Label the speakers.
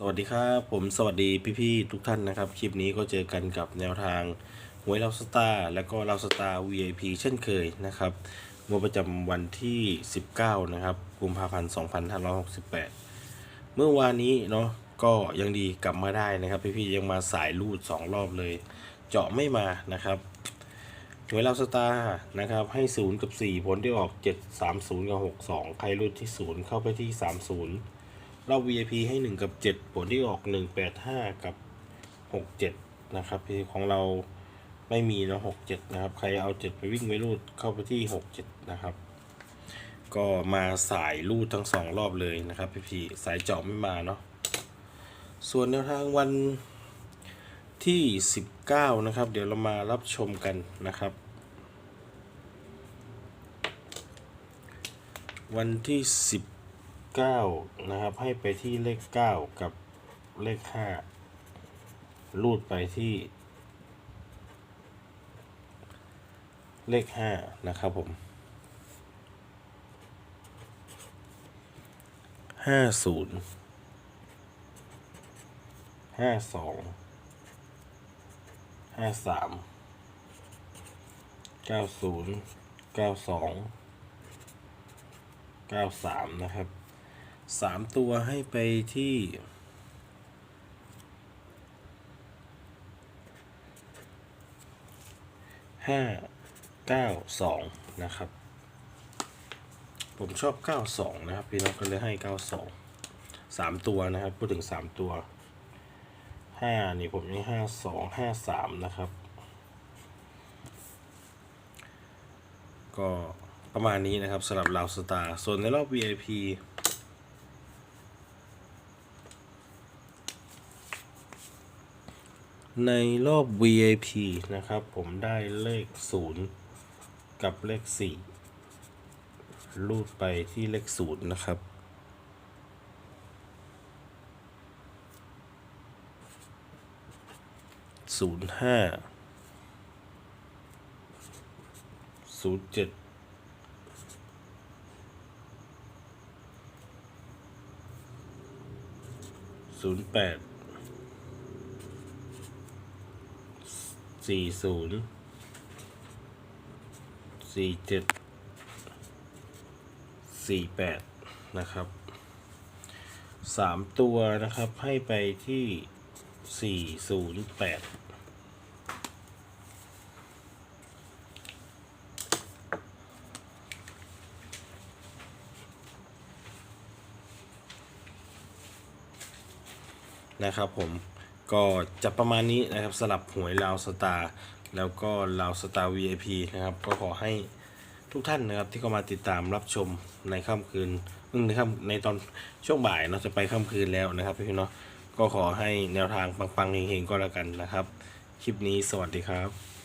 Speaker 1: สวัสดีครับผมสวัสดีพี่ๆทุกท่านนะครับ คลิปนี้ก็เจอกันกับแนวทางหวยเราสตาร์และก็เราสตาร์ VIP เช่นเคยนะครับงวดประจำวันที่ 19 นะครับกุมภาพันธ์ 2568 เมื่อวานนี้เนาะก็ยังดีกลับมาได้นะครับ พี่ๆยังมาสายรูด 2 รอบเลย เจาะไม่มานะครับหวยเราสตาร์นะครับให้ 0 กับ 4 ผลที่ออก 7 3 0 กับ 6 2 ใครรูดที่ 0 เข้าไปที่ 30 รอบ VIP ให้ 1 กับ 7 ผลที่ออก 185 กับ 67 นะครับของเราไม่มีเนอะ67 นะครับ ใครเอา 7 ไปวิ่งไปรูดเข้าไปที่ 67 นะครับ ก็มาสายรูดทั้ง 2 รอบเลยนะครับพี่พี่สายเจาะไม่มาเนาะส่วนแนวทางวันที่ 19 นะครับ เดี๋ยวเรามารับชมกันนะครับ วันที่ 9นะครับ ให้ไปที่เลข 9 กับเลข 5 รูดไปที่ เลข 5 นะครับผมห้าศูนย์ห้าสองห้าสามเก้าศูนย์เก้าสองเก้าสามนะครับ สามตัวให้ไปที่ห้าเก้าสองนะครับ ผมชอบ92นะครับพี่น้องก็เลยให้92 3ตัวนะครับ พูดถึง3ตัว5นี่ผมนี่52 53นะครับ ก็ประมาณนี้นะครับสำหรับลาวสตาร์ส่วนในรอบ VIP ในรอบ VIP นะครับ ผมได้เลข 0 กับเลข 4 รูดไปที่เลข 0 นะครับ ศูนย์ห้าศูนย์เจ็ดศูนย์แปด สี่ศูนย์สี่เจ็ดสี่แปดนะครับสามตัวนะครับให้ไปที่สี่ศูนย์แปดนะครับผม ก็จะประมาณนี้นะครับสลับหวยลาวสตาร์แล้วก็ลาวสตาร์ VIP นะครับ ก็ขอให้ทุกท่านนะครับที่เข้ามาติดตามรับชมในค่ำคืนอืมในค่ำในตอนช่วงบ่ายเนาะจะไปค่ำคืนแล้วนะครับพี่เนาะก็ขอให้แนวทางปังๆเฮงๆก็แล้วกันนะครับ คลิปนี้สวัสดีครับ